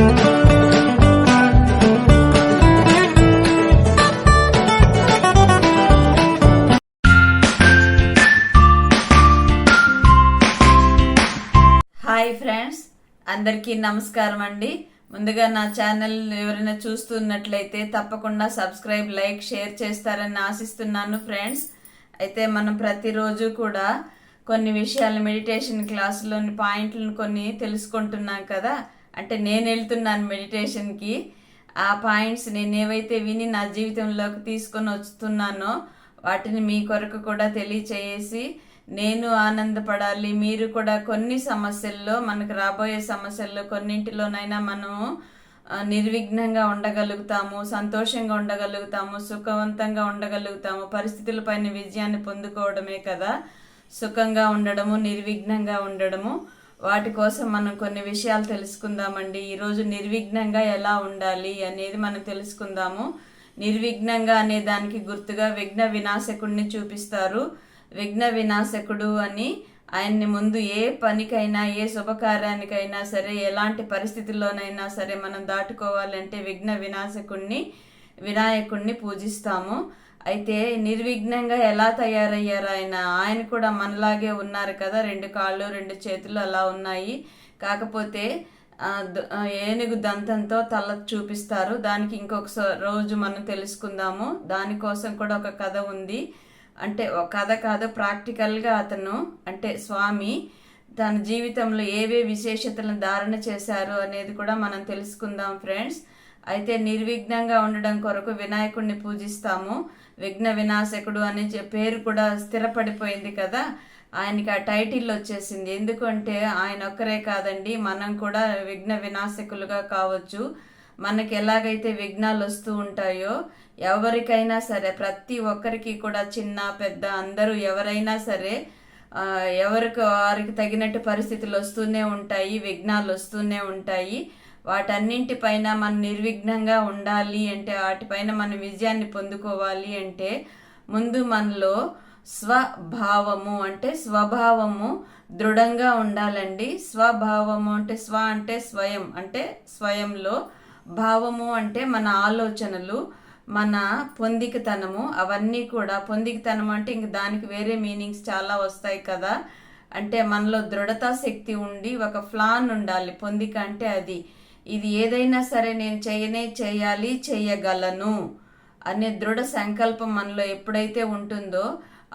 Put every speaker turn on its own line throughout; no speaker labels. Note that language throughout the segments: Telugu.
హాయ్ ఫ్రెండ్స్ అందరికీ నమస్కారం అండి. ముందుగా నా ఛానల్ ఎవరైనా చూస్తున్నట్లయితే తప్పకుండా సబ్స్క్రైబ్ లైక్ షేర్ చేస్తారని ఆశిస్తున్నాను ఫ్రెండ్స్. అయితే మనం ప్రతిరోజు కూడా కొన్ని విషయాలు మెడిటేషన్ క్లాసులోని పాయింట్లను కొన్ని తెలుసుకుంటున్నాం కదా. అంటే నేను వెళ్తున్నాను మెడిటేషన్కి. ఆ పాయింట్స్ నేను ఏవైతే విని నా జీవితంలోకి తీసుకొని వస్తున్నానో వాటిని మీ కొరకు కూడా తెలియచేసి నేను ఆనందపడాలి. మీరు కూడా కొన్ని సమస్యల్లో మనకు రాబోయే సమస్యల్లో కొన్నింటిలోనైనా మనము నిర్విఘ్నంగా ఉండగలుగుతాము సంతోషంగా ఉండగలుగుతాము సుఖవంతంగా ఉండగలుగుతాము. పరిస్థితులపైన విజయాన్ని పొందుకోవడమే కదా. సుఖంగా ఉండడము నిర్విఘ్నంగా ఉండడము. వాటి కోసం మనం కొన్ని విషయాలు తెలుసుకుందామండి. ఈరోజు నిర్విఘ్నంగా ఎలా ఉండాలి అనేది మనం తెలుసుకుందాము. నిర్విఘ్నంగా అనే దానికి గుర్తుగా విఘ్న వినాశకుడిని చూపిస్తారు. విఘ్న వినాశకుడు అని ఆయన్ని ముందు ఏ పనికైనా ఏ శుభకార్యానికైనా సరే ఎలాంటి పరిస్థితుల్లోనైనా సరే మనం దాటుకోవాలంటే విఘ్న వినాశకుణ్ణి వినాయకుణ్ణి పూజిస్తాము. అయితే నిర్విఘ్నంగా ఎలా తయారయ్యారు ఆయన? ఆయన కూడా మనలాగే ఉన్నారు కదా. రెండు కాళ్ళు రెండు చేతులు అలా ఉన్నాయి. కాకపోతే ఏనుగు దంతంతో తల చూపిస్తారు. దానికి ఇంకొక రోజు మనం తెలుసుకుందాము. దానికోసం కూడా ఒక కథ ఉంది. అంటే ఒక కథ కాదు ప్రాక్టికల్గా అతను అంటే స్వామి తన జీవితంలో ఏవే విశేషతలను ధారణ చేశారు అనేది కూడా మనం తెలుసుకుందాం ఫ్రెండ్స్. అయితే నిర్విఘ్నంగా ఉండడం కొరకు వినాయకుడిని పూజిస్తాము. విఘ్న వినాశకుడు అనే పేరు కూడా స్థిరపడిపోయింది కదా. ఆయనకి ఆ టైటిల్ వచ్చేసింది. ఎందుకంటే ఆయన ఒక్కరే కాదండి మనం కూడా విఘ్న వినాశకులుగా కావచ్చు. మనకి ఎలాగైతే విఘ్నాలు వస్తూ ఉంటాయో ఎవరికైనా సరే ప్రతి ఒక్కరికి కూడా చిన్న పెద్ద అందరూ ఎవరైనా సరే ఎవరికి వారికి తగినట్టు పరిస్థితులు వస్తూనే ఉంటాయి విఘ్నాలు వస్తూనే ఉంటాయి. వాటన్నింటిపైన మనం నిర్విఘ్నంగా ఉండాలి అంటే వాటిపైన మన విజయాన్ని పొందుకోవాలి అంటే ముందు మనలో స్వభావము అంటే స్వభావము దృఢంగా ఉండాలండి. స్వభావము అంటే స్వ అంటే స్వయం అంటే స్వయంలో భావము అంటే మన ఆలోచనలు మన పొందికతనము అవన్నీ కూడా పొందికతనం అంటే ఇంక దానికి వేరే మీనింగ్స్ చాలా వస్తాయి కదా. అంటే మనలో దృఢతా శక్తి ఉండి ఒక ప్లాన్ ఉండాలి. పొందిక అంటే అది. ఇది ఏదైనా సరే నేను చేయనే చేయాలి చేయగలను అనే దృఢ సంకల్పం మనలో ఎప్పుడైతే ఉంటుందో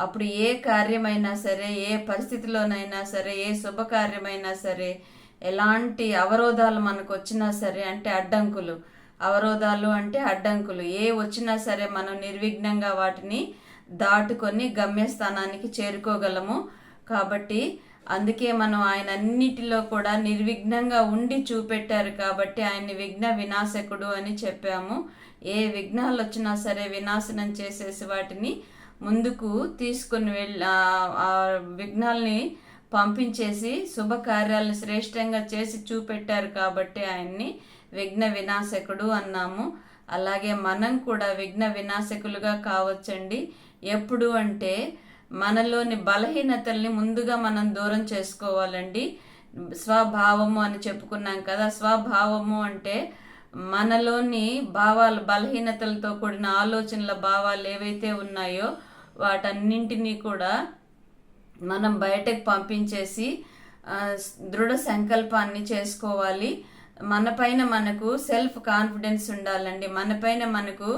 అప్పుడు ఏ కార్యమైనా సరే ఏ పరిస్థితిలోనైనా సరే ఏ శుభకార్యమైనా సరే ఎలాంటి అవరోధాలు మనకు వచ్చినా సరే అంటే అడ్డంకులు. అవరోధాలు అంటే అడ్డంకులు. ఏ వచ్చినా సరే మనం నిర్విఘ్నంగా వాటిని దాటుకొని గమ్యస్థానానికి చేరుకోగలము. కాబట్టి అందుకే మనం ఆయన అన్నిటిలో కూడా నిర్విఘ్నంగా ఉండి చూపెట్టారు కాబట్టి ఆయన్ని విఘ్న వినాశకుడు అని చెప్పాము. ఏ విఘ్నాలు వచ్చినా సరే వినాశనం చేసేసి వాటిని ముందుకు తీసుకుని వెళ్ళి ఆ- విఘ్నాల్ని పంపించేసి శుభకార్యాలను శ్రేష్టంగా చేసి చూపెట్టారు కాబట్టి ఆయన్ని విఘ్న వినాశకుడు అన్నాము. అలాగే మనం కూడా విఘ్న వినాశకులుగా కావచ్చండి. ఎప్పుడు అంటే మనలోని బలహీనతల్ని ముందుగా మనం దూరం చేసుకోవాలండి. స్వభావము అని చెప్పుకున్నాం కదా స్వభావము అంటే మనలోని భావాలు బలహీనతలతో కూడిన ఆలోచనల భావాలు ఏవైతే ఉన్నాయో వాటన్నింటినీ కూడా మనం బయటకు పంపించేసి దృఢ సంకల్పాన్ని చేసుకోవాలి. మనపైన మనకు సెల్ఫ్ కాన్ఫిడెన్స్ ఉండాలండి మనపైన మనకు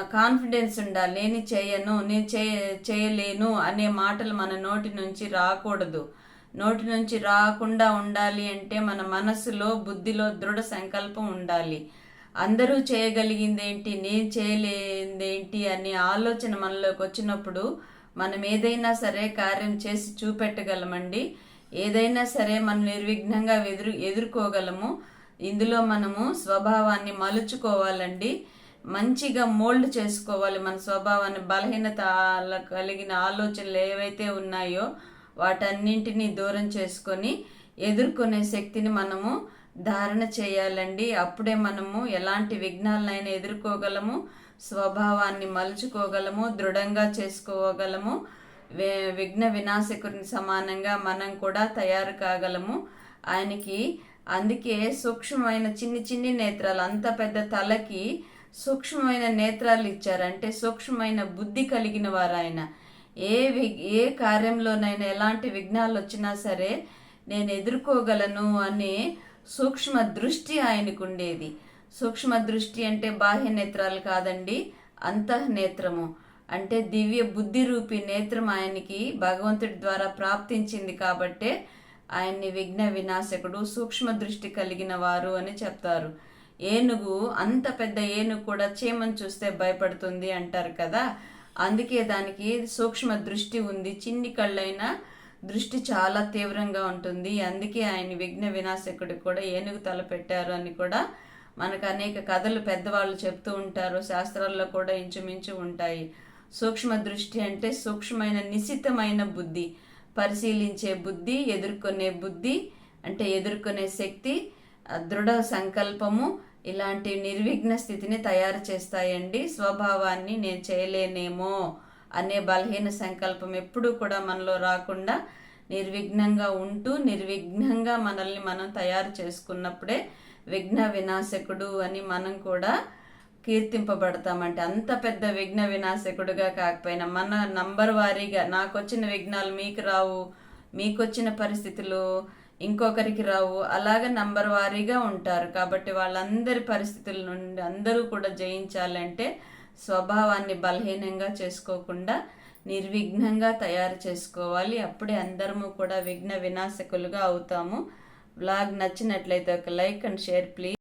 కాన్ఫిడెన్స్ ఉండాలి. నేను చేయను నేను చేయ చేయలేను అనే మాటలు మన నోటి నుంచి రాకూడదు. నోటి నుంచి రాకుండా ఉండాలి అంటే మన మనసులో బుద్ధిలో దృఢ సంకల్పం ఉండాలి. అందరూ చేయగలిగిందేంటి నేను చేయలేదేంటి అనే ఆలోచన మనలోకి వచ్చినప్పుడు మనం ఏదైనా సరే కార్యం చేసి చూపెట్టగలమండి. ఏదైనా సరే మనం నిర్విఘ్నంగా ఎదురు ఎదుర్కోగలము. ఇందులో మనము స్వభావాన్ని మలుచుకోవాలండి. మంచిగా మోల్డ్ చేసుకోవాలి మన స్వభావాన్ని బలహీనత కలిగిన ఆలోచనలు ఏవైతే ఉన్నాయో వాటన్నింటినీ దూరం చేసుకొని ఎదుర్కొనే శక్తిని మనము ధారణ చేయాలండి. అప్పుడే మనము ఎలాంటి విఘ్నాలనైనా ఎదుర్కోగలము స్వభావాన్ని మలుచుకోగలము దృఢంగా చేసుకోగలము విఘ్న వినాశకుని సమానంగా మనం కూడా తయారు కాగలము. ఆయనకి అందుకే సూక్ష్మమైన చిన్ని చిన్ని నేత్రాలు అంత పెద్ద తలకి సూక్ష్మమైన నేత్రాలు ఇచ్చారంటే సూక్ష్మమైన బుద్ధి కలిగిన వారు ఆయన ఏ వి ఏ కార్యంలోనైనా ఎలాంటి విఘ్నాలు వచ్చినా సరే నేను ఎదుర్కోగలను అనే సూక్ష్మ దృష్టి ఆయనకు ఉండేది. సూక్ష్మ దృష్టి అంటే బాహ్య నేత్రాలు కాదండి అంతఃనేత్రము. అంటే దివ్య బుద్ధి రూపి నేత్రం ఆయనకి భగవంతుడి ద్వారా ప్రాప్తించింది కాబట్టే ఆయన్ని విఘ్న వినాశకుడు సూక్ష్మ దృష్టి కలిగిన వారు అని చెప్తారు. ఏనుగు అంత పెద్ద ఏనుగు కూడా చీమను చూస్తే భయపడుతుంది అంటారు కదా. అందుకే దానికి సూక్ష్మ దృష్టి ఉంది. చిన్ని కళ్ళైనా దృష్టి చాలా తీవ్రంగా ఉంటుంది. అందుకే ఆయన విఘ్న వినాశకుడు కూడా ఏనుగు తల పెట్టారు అని కూడా మనకు అనేక కథలు పెద్దవాళ్ళు చెప్తూ ఉంటారు. శాస్త్రాల్లో కూడా ఇంచుమించు ఉంటాయి. సూక్ష్మ దృష్టి అంటే సూక్ష్మమైన నిశితమైన బుద్ధి పరిశీలించే బుద్ధి ఎదుర్కొనే బుద్ధి అంటే ఎదుర్కొనే శక్తి దృఢ సంకల్పము ఇలాంటి నిర్విఘ్న స్థితిని తయారు చేస్తాయండి. స్వభావాన్ని నేను చేయలేనేమో అనే బలహీన సంకల్పం ఎప్పుడూ కూడా మనలో రాకుండా నిర్విఘ్నంగా ఉంటూ నిర్విఘ్నంగా మనల్ని మనం తయారు చేసుకున్నప్పుడే విఘ్న వినాశకుడు అని మనం కూడా కీర్తింపబడతామంటే అంత పెద్ద విఘ్న వినాశకుడుగా కాకపోయినా మన నంబర్ వారీగా నాకు వచ్చిన విఘ్నాలు మీకు రావు మీకు వచ్చిన పరిస్థితులు ఇంకొకరికి రావు. అలాగ నంబర్ వారీగా ఉంటారు. కాబట్టి వాళ్ళందరి పరిస్థితుల నుండి అందరూ కూడా జయించాలంటే స్వభావాన్ని బలహీనంగా చేసుకోకుండా నిర్విఘ్నంగా తయారు చేసుకోవాలి. అప్పుడే అందరము కూడా విఘ్న వినాశకులుగా అవుతాము. బ్లాగ్ నచ్చినట్లయితే ఒక లైక్ అండ్ షేర్ ప్లీజ్.